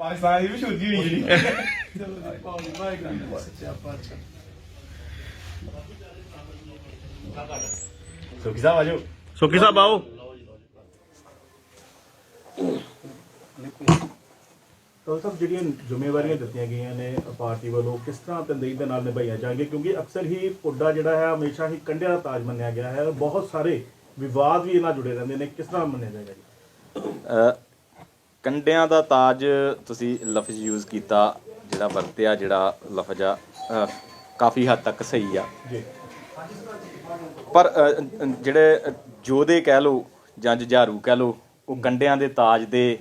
ਪਾਕਿਸਤਾਨ ਦੀ ਵੀ ਸ਼ੁੱਧੀ ਹੋਈ ਜਿਹੜੀ ਸੁਖੀ ਸਾਹਿਬ ਆਜੋ ਸੁੱਕੀ ਸਾਹਿਬ ਆਓ ਤਾਂ ਸਭ ਜਿਹੜੀਆਂ ਜ਼ਿੰਮੇਵਾਰੀਆਂ ਦਿੱਤੀਆਂ ਗਈਆਂ ਨੇ ਪਾਰਟੀ ਵੱਲੋਂ ਕਿਸ ਤਰ੍ਹਾਂ ਤੰਦੇਹੀ ਦੇ ਨਾਲ ਨਿਭਾਈਆਂ ਜਾਣਗੀਆਂ? ਕਿਉਂਕਿ ਅਕਸਰ ਹੀ ਪੁੱਡਾ ਜਿਹੜਾ ਹੈ ਹਮੇਸ਼ਾ ਹੀ ਕੰਡਿਆਂ ਦਾ ਤਾਜ ਮੰਨਿਆ ਗਿਆ ਹੈ। ਬਹੁਤ ਸਾਰੇ ਵਿਵਾਦ ਵੀ ਇਹਨਾਂ ਜੁੜੇ ਰਹਿੰਦੇ ਨੇ। ਕਿਸ ਤਰ੍ਹਾਂ ਮੰਨਿਆ ਜਾਏਗਾ ਜੀ? ਕੰਡਿਆਂ ਦਾ ਤਾਜ ਤੁਸੀਂ ਲਫ਼ਜ਼ ਯੂਜ਼ ਕੀਤਾ ਜਿਹੜਾ ਵਰਤਿਆ ਜਿਹੜਾ ਲਫ਼ਜ਼ ਆ ਅ, ਕਾਫੀ ਹੱਦ ਤੱਕ ਸਹੀ ਆ। ਜੀ। ਪਰ ਅ, ਅ, ਜਿਹੜੇ ਜੋਧੇ ਕਹਿ ਲੋ ਜਾਂ ਜੁਝਾਰੂ ਕਹਿ ਲੋ ਉਹ ਕੰਡਿਆਂ ਦੇ ਤਾਜ ਦੇ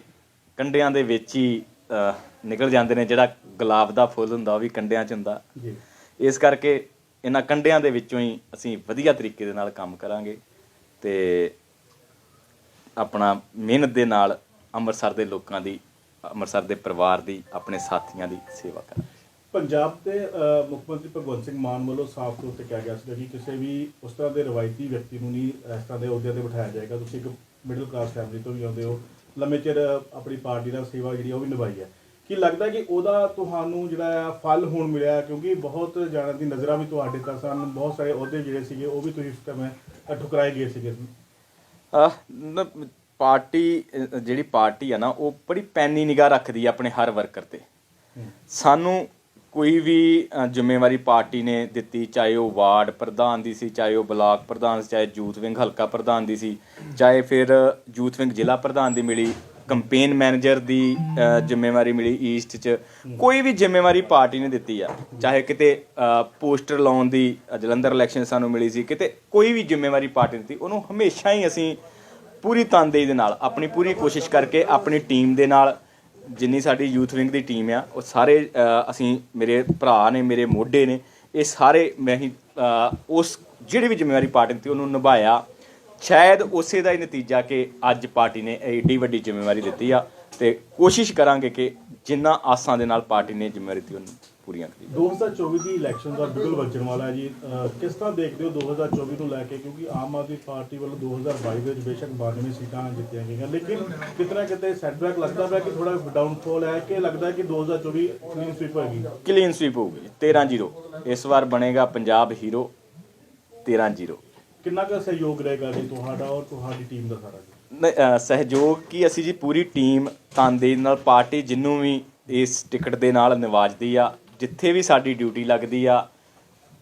ਕੰਡਿਆਂ ਦੇ ਵਿੱਚ ਹੀ ਅ, ਨਿਕਲ ਜਾਂਦੇ ਨੇ। ਜਿਹੜਾ ਗੁਲਾਬ ਦਾ ਫੁੱਲ ਹੁੰਦਾ ਉਹ ਵੀ ਕੰਡਿਆਂ 'ਚ ਹੁੰਦਾ। ਜੀ। ਇਸ ਕਰਕੇ ਇਹਨਾਂ ਕੰਡਿਆਂ ਦੇ ਵਿੱਚੋਂ ਹੀ ਅਸੀਂ ਵਧੀਆ ਤਰੀਕੇ ਦੇ ਨਾਲ ਕੰਮ ਕਰਾਂਗੇ ਤੇ ਆਪਣਾ ਮਿਹਨਤ ਦੇ ਨਾਲ ਅੰਮ੍ਰਿਤਸਰ ਦੇ ਲੋਕਾਂ ਦੀ ਅੰਮ੍ਰਿਤਸਰ ਦੇ ਪਰਿਵਾਰ ਦੀ ਆਪਣੇ ਸਾਥੀਆਂ ਦੀ ਸੇਵਾ ਕਰਾਂਗੇ ਪੰਜਾਬ ਦੇ ਮੁੱਖ ਮੰਤਰੀ ਭਗਵੰਤ ਸਿੰਘ ਮਾਨ ਵੱਲੋਂ ਸਾਫ਼ ਤੌਰ ਤੇ ਕਿਹਾ ਗਿਆ ਸੀ ਕਿ ਕਿਸੇ ਵੀ ਉਸ ਤਰ੍ਹਾਂ ਦੇ ਰਵਾਇਤੀ ਵਿਅਕਤੀ ਨੂੰ ਨਹੀਂ ਇਸ ਤਰ੍ਹਾਂ ਦੇ ਅਹੁਦਿਆਂ ਤੇ ਬਿਠਾਇਆ ਜਾਏਗਾ। ਤੁਸੀਂ ਇੱਕ ਮਿਡਲ ਕਲਾਸ ਫੈਮਿਲੀ ਤੋਂ ਵੀ ਆਉਂਦੇ ਹੋ ਲੰਮੇ ਚਿਰ ਆਪਣੀ ਪਾਰਟੀ ਦਾ ਸੇਵਾ ਜਿਹੜੀ ਉਹ ਵੀ ਨਿਭਾਈ ਹੈ। ਕੀ ਲੱਗਦਾ ਕਿ ਉਹਦਾ ਤੁਹਾਨੂੰ ਜਿਹੜਾ ਆ ਫਲ ਹੁਣ ਮਿਲਿਆ? ਕਿਉਂਕਿ ਬਹੁਤ ਜਾਣਾਂ ਦੀ ਨਜ਼ਰਾਂ ਵੀ ਤੁਹਾਡੇ ਤਾਂ ਸਨ ਬਹੁਤ ਸਾਰੇ ਅਹੁਦੇ ਜਿਹੜੇ ਸੀਗੇ ਉਹ ਵੀ ਤੁਸੀਂ ਉਸ ਸਮੇਂ ਅ, ਠੁਕਰਾਏ ਗਏ ਸੀਗੇ। ਪਾਰਟੀ ਅਹ ਜਿਹੜੀ ਪਾਰਟੀ ਆ ਨਾ ਉਹ ਬੜੀ ਪੈਨੀ ਨਿਗਾਹ ਰੱਖਦੀ ਆ ਆਪਣੇ ਹਰ ਵਰਕਰ ਤੇ। ਸਾਨੂੰ ਕੋਈ ਵੀ ਅਹ, ਜ਼ਿੰਮੇਵਾਰੀ ਪਾਰਟੀ ਨੇ ਦਿੱਤੀ ਚਾਹੇ ਉਹ ਵਾਰਡ ਪ੍ਰਧਾਨ ਦੀ ਸੀ ਚਾਹੇ ਉਹ ਬਲਾਕ ਪ੍ਰਧਾਨ ਸੀ ਚਾਹੇ ਯੂਥ ਵਿੰਗ ਹਲਕਾ ਪ੍ਰਧਾਨ ਦੀ ਸੀ ਚਾਹੇ ਫਿਰ ਯੂਥ ਵਿੰਗ ਜ਼ਿਲ੍ਹਾ ਪ੍ਰਧਾਨ ਦੀ ਮਿਲੀ ਕੰਪੇਨ ਮੈਨੇਜਰ ਦੀ ਅਹ, ਜ਼ਿੰਮੇਵਾਰੀ ਮਿਲੀ ਈਸਟ 'ਚ। ਕੋਈ ਵੀ ਜ਼ਿੰਮੇਵਾਰੀ ਪਾਰਟੀ ਨੇ ਦਿੱਤੀ ਆ ਚਾਹੇ ਕਿਤੇ ਅਹ, ਪੋਸਟਰ ਲਾਉਣ ਦੀ ਅਹ, ਜਲੰਧਰ ਇਲੈਕਸ਼ਨ ਸਾਨੂੰ ਮਿਲੀ ਸੀ ਕਿਤੇ ਕੋਈ ਵੀ ਜ਼ਿੰਮੇਵਾਰੀ ਪਾਰਟੀ ਨੇ ਦਿੱਤੀ ਉਹਨੂੰ ਹਮੇਸ਼ਾ ਹੀ ਅਸੀਂ ਪੂਰੀ ਤਨਦੇਹੀ ਦੇ ਨਾਲ, ਆਪਣੀ ਪੂਰੀ ਕੋਸ਼ਿਸ਼ ਕਰਕੇ ਆਪਣੀ ਟੀਮ ਦੇ ਨਾਲ, ਜਿੰਨੀ ਸਾਡੀ ਯੂਥ ਵਿੰਗ ਦੀ ਟੀਮ ਆ, ਉਹ ਸਾਰੇ ਅਸੀਂ ਮੇਰੇ ਭਰਾ ਨੇ, ਮੇਰੇ ਮੋਢੇ ਨੇ, ਇਹ ਸਾਰੇ ਮੈਂ ਹੀ ਉਸ ਜਿਹੜੀ ਵੀ ਜ਼ਿੰਮੇਵਾਰੀ ਪਾਰਟੀ ਨੇ ਦਿੱਤੀ, ਉਹਨੂੰ ਨਿਭਾਇਆ। ਸ਼ਾਇਦ ਉਸੇ ਦਾ ਹੀ ਨਤੀਜਾ ਕਿ ਅੱਜ ਪਾਰਟੀ ਨੇ ਐਡੀ ਵੱਡੀ ਜ਼ਿੰਮੇਵਾਰੀ ਦਿੱਤੀ ਆ, ਤੇ ਕੋਸ਼ਿਸ਼ ਕਰਾਂਗੇ ਕਿ ਜਿੰਨਾ ਆਸਾਂ ਦੇ ਨਾਲ ਪਾਰਟੀ ਨੇ ਜ਼ਿੰਮੇਵਾਰੀ ਦਿੱਤੀ, ਉਹਨੂੰ। ਪੂਰੀਆਂ ਕਰੀਏ 2024 ਦੀ ਇਲੈਕਸ਼ਨ ਦਾ ਬਿਗਲ ਵੱਜਣ ਵਾਲਾ ਹੈ ਜੀ। ਕਿਸ ਤਰ੍ਹਾਂ ਦੇਖਦੇ ਹੋ 2024 ਨੂੰ ਲੈ ਕੇ? ਕਿਉਂਕਿ ਆਮ ਆਦਮੀ ਪਾਰਟੀ ਵੱਲੋਂ 2022 ਦੇ ਵਿੱਚ ਬੇਸ਼ੱਕ 92 ਸੀਟਾਂ ਜਿੱਤੀਆਂ ਗਈਆਂ। ਲੇਕਿਨ ਕਿਤਨਾ ਕਿਤੇ ਸੈਟਬੈਕ ਲੱਗਦਾ ਪਿਆ ਕਿ ਥੋੜਾ ਡਾਊਨਫਾਲ ਹੈ ਕਿ ਲੱਗਦਾ ਹੈ ਕਿ 2024 ਕਲੀਨ ਸਵੀਪ ਹੋਏਗੀ? ਕਲੀਨ ਸਵੀਪ ਹੋਊਗੀ। 13-0 ਇਸ ਵਾਰ ਬਣੇਗਾ ਪੰਜਾਬ ਹੀਰੋ 13-0 ਕਿੰਨਾ ਕੁ ਸਹਿਯੋਗ ਰਹੇਗਾ ਜੀ ਤੁਹਾਡਾ ਔਰ ਤੁਹਾਡੀ ਟੀਮ ਦਾ ਸਾਰਾ? ਜੀ ਸਹਿਯੋਗ ਕੀ ਅਸੀਂ ਜੀ ਪੂਰੀ ਟੀਮ ਤਨਦੇਹੀ ਨਾਲ ਪਾਰਟੀ ਜਿੰਨੂੰ ਵੀ ਇਸ ਟਿਕਟ ਦੇ ਨਾਲ ਨਿਵਾਜਦੀ ਆ ਜਿੱਥੇ ਵੀ ਸਾਡੀ ਡਿਊਟੀ ਲੱਗਦੀ ਆ,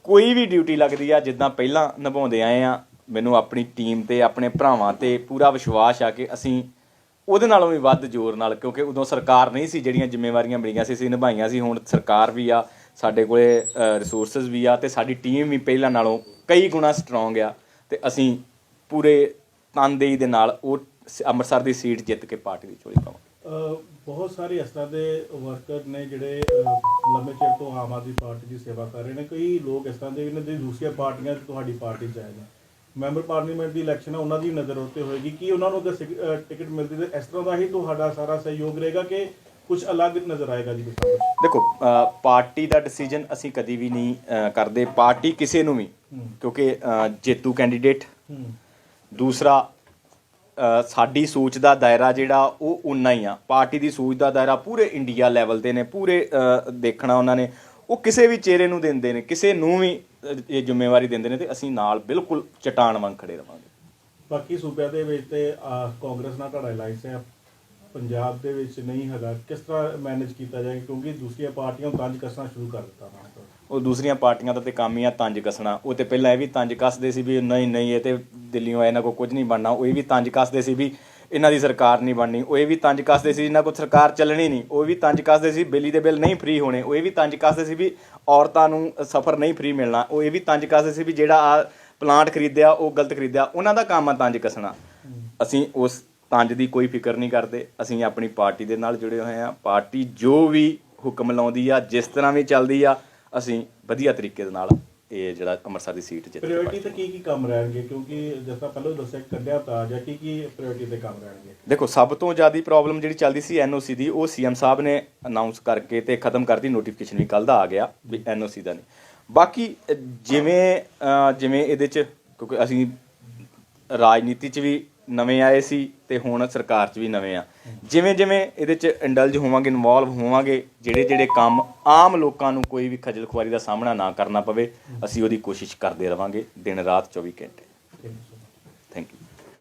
ਕੋਈ ਵੀ ਡਿਊਟੀ ਲੱਗਦੀ ਆ, ਜਿੱਦਾਂ ਪਹਿਲਾਂ ਨਿਭਾਉਂਦੇ ਆਏ ਆ, ਮੈਨੂੰ ਆਪਣੀ ਟੀਮ ਤੇ, ਆਪਣੇ ਭਰਾਵਾਂ ਤੇ ਪੂਰਾ ਵਿਸ਼ਵਾਸ ਆ ਕਿ ਅਸੀਂ ਉਹਦੇ ਨਾਲੋਂ ਵੀ ਵੱਧ ਜ਼ੋਰ ਨਾਲ, ਕਿਉਂਕਿ ਉਦੋਂ ਸਰਕਾਰ ਨਹੀਂ ਸੀ, ਜਿਹੜੀਆਂ ਜ਼ਿੰਮੇਵਾਰੀਆਂ ਮਿਲੀਆਂ ਸੀ ਅਸੀਂ ਨਿਭਾਈਆਂ ਸੀ, ਹੁਣ ਸਰਕਾਰ ਵੀ ਆ, ਸਾਡੇ ਕੋਲੇ ਰਿਸੋਰਸਸ ਵੀ ਆ, ਤੇ ਸਾਡੀ ਟੀਮ ਵੀ ਪਹਿਲਾਂ ਨਾਲੋਂ ਕਈ ਗੁਣਾ ਸਟਰੋਂਗ ਆ, ਤੇ ਅਸੀਂ ਪੂਰੇ ਤਨਦੇਹੀ ਦੇ ਨਾਲ ਉਹ ਸ- ਅੰਮ੍ਰਿਤਸਰ ਦੀ ਸੀਟ ਜਿੱਤ ਕੇ ਪਾਰਟੀ ਦੀ ਝੋਲੀ ਪਾਵਾਂਗੇ। ਬਹੁਤ ਸਾਰੇ ਇਸ ਤਰ੍ਹਾਂ ਦੇ ਵਰਕਰ ਨੇ ਜਿਹੜੇ ਲੰਮੇ ਚਿਰ ਤੋਂ ਆਮ ਆਦਮੀ ਪਾਰਟੀ ਦੀ ਸੇਵਾ ਕਰ ਰਹੇ ਨੇ। ਕਈ ਲੋਕ ਇਸ ਤਰ੍ਹਾਂ ਦੇ ਨੇ ਜਿਹੜੇ ਦੂਸਰੀਆਂ ਪਾਰਟੀਆਂ ਤੁਹਾਡੀ ਪਾਰਟੀ 'ਚ ਆਏ ਨੇ। ਮੈਂਬਰ ਪਾਰਲੀਮੈਂਟ ਦੀ ਇਲੈਕਸ਼ਨ ਹੈ ਉਹਨਾਂ ਦੀ ਨਜ਼ਰ ਉੱਤੇ ਹੋਏਗੀ। ਕਿ ਉਹਨਾਂ ਨੂੰ ਅਗਰ ਟਿਕਟ ਮਿਲਦੀ ਤੇ ਇਸ ਤਰ੍ਹਾਂ ਦਾ ਹੀ ਤੁਹਾਡਾ ਸਾਰਾ ਸਹਿਯੋਗ ਰਹੇਗਾ ਕਿ ਕੁਝ ਅਲੱਗ ਨਜ਼ਰ ਆਏਗਾ ਜੀ ਦੇਖੋ ਪਾਰਟੀ ਦਾ ਡਿਸੀਜਨ ਅਸੀਂ ਕਦੀ ਵੀ ਨਹੀਂ ਕਰਦੇ। ਪਾਰਟੀ ਕਿਸੇ ਨੂੰ ਵੀ ਕਿਉਂਕਿ ਜੇਤੂ ਕੈਂਡੀਡੇਟ ਦੂਸਰਾ ਸਾਡੀ ਸੋਚ ਦਾ ਦਾਇਰਾ ਜਿਹੜਾ, ਉਹ ਉਨਾ ਹੀ ਆ। ਪਾਰਟੀ ਦੀ ਸੋਚ ਦਾ ਦਾਇਰਾ ਪੂਰੇ ਇੰਡੀਆ ਲੈਵਲ ਤੇ ਨੇ, ਪੂਰੇ ਦੇਖਣਾ ਉਹਨਾਂ ਨੇ। ਉਹ ਕਿਸੇ ਵੀ ਚਿਹਰੇ ਨੂੰ ਦਿੰਦੇ ਨੇ, ਕਿਸੇ ਨੂੰ ਵੀ ਇਹ ਜ਼ਿੰਮੇਵਾਰੀ ਦਿੰਦੇ ਨੇ ਤੇ ਅਸੀਂ ਨਾਲ ਬਿਲਕੁਲ ਚਟਾਨ ਵਾਂਗ ਖੜੇ ਰਵਾਂਗੇ। ਬਾਕੀ ਸੂਬਿਆਂ ਦੇ ਵਿੱਚ ਤੇ ਕਾਂਗਰਸ ਨਾਲ ਤੁਹਾਡਾ ਅਲਾਈਅੰਸ ਹੈ। ਪੰਜਾਬ ਦੇ ਵਿੱਚ ਨਹੀਂ ਹੈਗਾ। ਕਿਸ ਤਰ੍ਹਾਂ ਮੈਨੇਜ ਕੀਤਾ ਜਾਏਗਾ ਕਿਉਂਕਿ ਦੂਸਰੀਆਂ ਪਾਰਟੀਆਂ ਤੰਜ ਕੱਸਣਾ ਸ਼ੁਰੂ ਕਰ ਦਿੱਤਾ ਉਹਨਾਂ ਨੇ ਉਹ ਦੂਸਰੀਆਂ ਪਾਰਟੀਆਂ ਦਾ ਤੇ ਕੰਮ ਹੀ ਆ ਤੰਜ ਕੱਸਣਾ। ਉਹ ਤੇ ਪਹਿਲਾਂ ਇਹ ਵੀ ਤੰਜ ਕੱਸਦੇ ਸੀ ਵੀ ਨਹੀਂ ਨਹੀਂ ਇਹ ਤੇ ਦਿੱਲੀੋਂ ਇਹਨਾਂ ਕੋ ਕੁਝ ਨਹੀਂ ਬਣਨਾ। ਉਹ ਇਹ ਵੀ ਤੰਜ ਕੱਸਦੇ ਸੀ ਵੀ ਇਹਨਾਂ ਦੀ ਸਰਕਾਰ ਨਹੀਂ ਬਣਨੀ। ਉਹ ਇਹ ਵੀ ਤੰਜ ਕੱਸਦੇ ਸੀ ਇਹਨਾਂ ਕੋ ਸਰਕਾਰ ਚੱਲਣੀ ਨਹੀਂ। ਉਹ ਵੀ ਤੰਜ ਕੱਸਦੇ ਸੀ ਬਿਜਲੀ ਦੇ ਬਿੱਲ ਨਹੀਂ ਫ੍ਰੀ ਹੋਣੇ। ਉਹ ਇਹ ਵੀ ਤੰਜ ਕੱਸਦੇ ਸੀ ਵੀ ਔਰਤਾਂ ਨੂੰ ਸਫਰ ਨਹੀਂ ਫ੍ਰੀ ਮਿਲਣਾ। ਉਹ ਇਹ ਵੀ ਤੰਜ ਕੱਸਦੇ ਸੀ ਵੀ ਜਿਹੜਾ ਆ ਪਲਾਂਟ ਖਰੀਦਿਆ ਉਹ ਗਲਤ ਖਰੀਦਿਆ। ਉਹਨਾਂ ਦਾ ਕੰਮ ਆ ਤੰਜ ਕੱਸਣਾ। ਅਸੀਂ ਉਸ ਤੰਜ ਦੀ ਕੋਈ ਫਿਕਰ ਨਹੀਂ ਕਰਦੇ ਅਸੀਂ ਆਪਣੀ ਪਾਰਟੀ ਦੇ ਨਾਲ ਜੁੜੇ ਹੋਏ ਆ ਪਾਰਟੀ ਜੋ ਵੀ ਹੁਕਮ ਲਾਉਂਦੀ ਆ ਜਿਸ ਤਰ੍ਹਾਂ ਵੀ ਚੱਲਦੀ ਆ ਅਸੀਂ ਵਧੀਆ ਤਰੀਕੇ ਦੇ ਨਾਲ ਇਹ ਜਿਹੜਾ ਅੰਮ੍ਰਿਤਸਰ ਦੀ ਸੀਟ ਜਿੱਤ ਪ੍ਰਾਇੋਰਟੀ ਤੇ ਕੀ ਕੀ ਕੰਮ ਰਹਿਣਗੇ? ਕਿਉਂਕਿ ਜਿਸ ਤਰ੍ਹਾਂ ਪਹਿਲਾਂ ਦੱਸਿਆ ਕੱਢਿਆ ਤਾਜ ਹੈ ਕੀ ਕੀ ਪ੍ਰਾਇੋਰਟੀ ਤੇ ਕੰਮ ਰਹਿਣਗੇ? ਦੇਖੋ ਸਭ ਤੋਂ ਜ਼ਿਆਦੀ ਪ੍ਰੋਬਲਮ ਜਿਹੜੀ ਚੱਲਦੀ ਸੀ ਐਨਓਸੀ ਦੀ ਉਹ ਸੀਐਮ ਸਾਹਿਬ ਨੇ ਅਨਾਉਂਸ ਕਰਕੇ ਤੇ ਖਤਮ ਕਰਤੀ। ਨੋਟੀਫਿਕੇਸ਼ਨ ਵੀ ਕੱਲ ਦਾ ਆ ਗਿਆ ਵੀ ਐਨਓਸੀ ਦਾ ਨਹੀਂ। ਬਾਕੀ ਜਿਵੇਂ ਜਿਵੇਂ ਇਹਦੇ ਚ ਕਿਉਂਕਿ ਅਸੀਂ ਰਾਜਨੀਤੀ ਚ ਵੀ ਨਵੇਂ ਆਏ ਸੀ ਤੇ ਹੁਣ ਸਰਕਾਰ 'ਚ ਵੀ ਨਵੇਂ ਆ। ਜਿਵੇਂ ਜਿਵੇਂ ਇਹਦੇ 'ਚ ਇੰਡਲਜ ਹੋਵਾਂਗੇ ਇਨਵੋਲਵ ਹੋਵਾਂਗੇ, ਜਿਹੜੇ ਜਿਹੜੇ ਕੰਮ ਆਮ ਲੋਕਾਂ ਨੂੰ ਕੋਈ ਵੀ ਖੱਜਲ ਖੁਆਰੀ ਦਾ ਸਾਹਮਣਾ ਨਾ ਕਰਨਾ ਪਵੇ, ਅਸੀਂ ਉਹਦੀ ਕੋਸ਼ਿਸ਼ ਕਰਦੇ ਰਵਾਂਗੇ ਦਿਨ ਰਾਤ 24 ਘੰਟੇ।